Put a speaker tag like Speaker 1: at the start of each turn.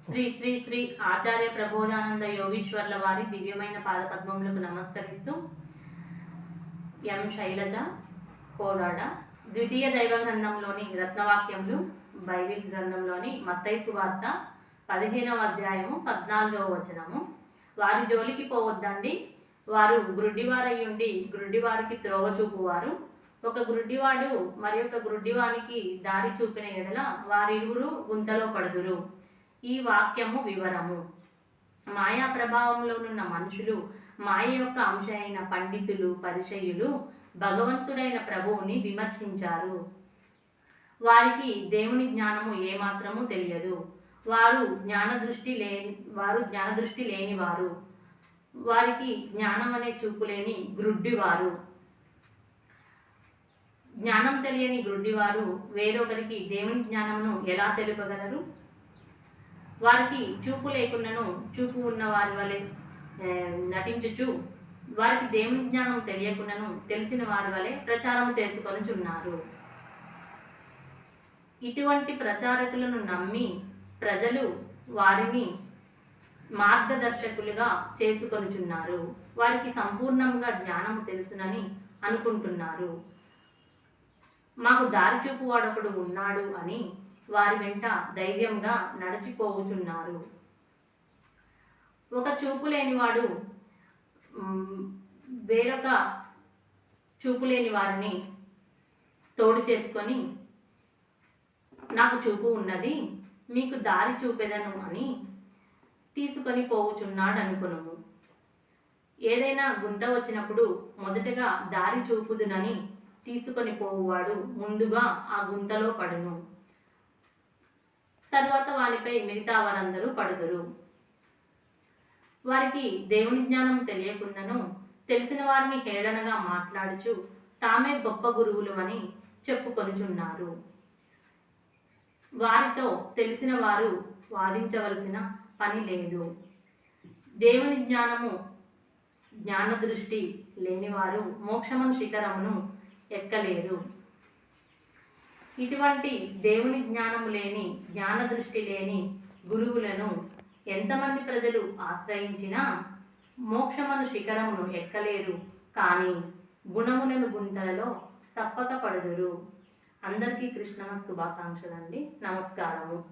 Speaker 1: శ్రీ శ్రీ శ్రీ ఆచార్య ప్రబోధానంద యోగీశ్వర్ల వారి దివ్యమైన పాదపద్మములకు నమస్కరిస్తూ ఎం శైలజ కోదాడ ద్వితీయ దైవ గ్రంథంలోని రత్నవాక్యములు బైబిల్ గ్రంథంలోని మత్తైసు సువార్త పదిహేనవ అధ్యాయము పద్నాలుగవ వచనము. వారి జోలికి పోవద్దండి. వారు గ్రుడ్డివారయ్యుండి గ్రుడ్డివారికి త్రోవ చూపువారు. ఒక గ్రుడ్డివాడు మరి ఒక గ్రుడ్డివానికి దారి చూపిన ఎడల వారిరువురు గుంతలో పడుదురు. ఈ వాక్యము వివరము. మాయా ప్రభావంలోనున్న మనుషులు మాయ యొక్క అంశ అయిన పండితులు పరిచయులు భగవంతుడైన ప్రభువుని విమర్శించారు. వారికి దేవుని జ్ఞానము ఏమాత్రము తెలియదు. వారు జ్ఞాన దృష్టి లేని వారు జ్ఞాన దృష్టి లేనివారు. వారికి జ్ఞానం అనే చూపు లేని గ్రుడ్డివారు. జ్ఞానం తెలియని గ్రుడ్డివారు వేరొకరికి దేవుని జ్ఞానమును ఎలా తెలుపగలరు? వారికి చూపు లేకున్నను చూపు ఉన్న వారి వలె నటించుచు వారికి దేవుని జ్ఞానం తెలియకున్నను తెలిసిన వారి వలె ప్రచారం చేసుకొనుచున్నారు. ఇటువంటి ప్రచారకులను నమ్మి ప్రజలు వారిని మార్గదర్శకులుగా చేసుకొనుచున్నారు. వారికి సంపూర్ణంగా జ్ఞానం తెలుసునని అనుకుంటున్నారు. మాకు దారి చూపు వాడొకడు ఉన్నాడు అని వారి వెంట ధైర్యంగా నడిచిపోవుచున్నారు. ఒక చూపు లేనివాడు వేరొక చూపు లేని వారిని తోడు చేసుకొని నాకు చూపు ఉన్నది మీకు దారి చూపెదను అని తీసుకొని పోవుచున్నాడు అనుకునము ఏదైనా గుంత వచ్చినప్పుడు మొదటగా దారి చూపుదునని తీసుకొని పోవువాడు ముందుగా ఆ గుంతలో పడును. తరువాత వానిపై మిగతా వారందరూ పడుదురు. వారికి దేవుని జ్ఞానం తెలియకుండాను తెలిసిన వారిని హేళనగా మాట్లాడుచు తామే గొప్ప గురువులు అని చెప్పుకొనుచున్నారు. వారితో తెలిసిన వారు వాదించవలసిన పని లేదు. దేవుని జ్ఞానము జ్ఞాన దృష్టి లేనివారు మోక్షమను శిఖరమును ఎక్కలేరు. ఇటువంటి దేవుని జ్ఞానము లేని జ్ఞాన దృష్టి లేని గురువులను ఎంతమంది ప్రజలు ఆశ్రయించినా మోక్షమను శిఖరమును ఎక్కలేరు. కానీ గుణములను గుంతలలో తప్పక పడుదురు. అందరికీ కృష్ణమ శుభాకాంక్షలు అండి నమస్కారము.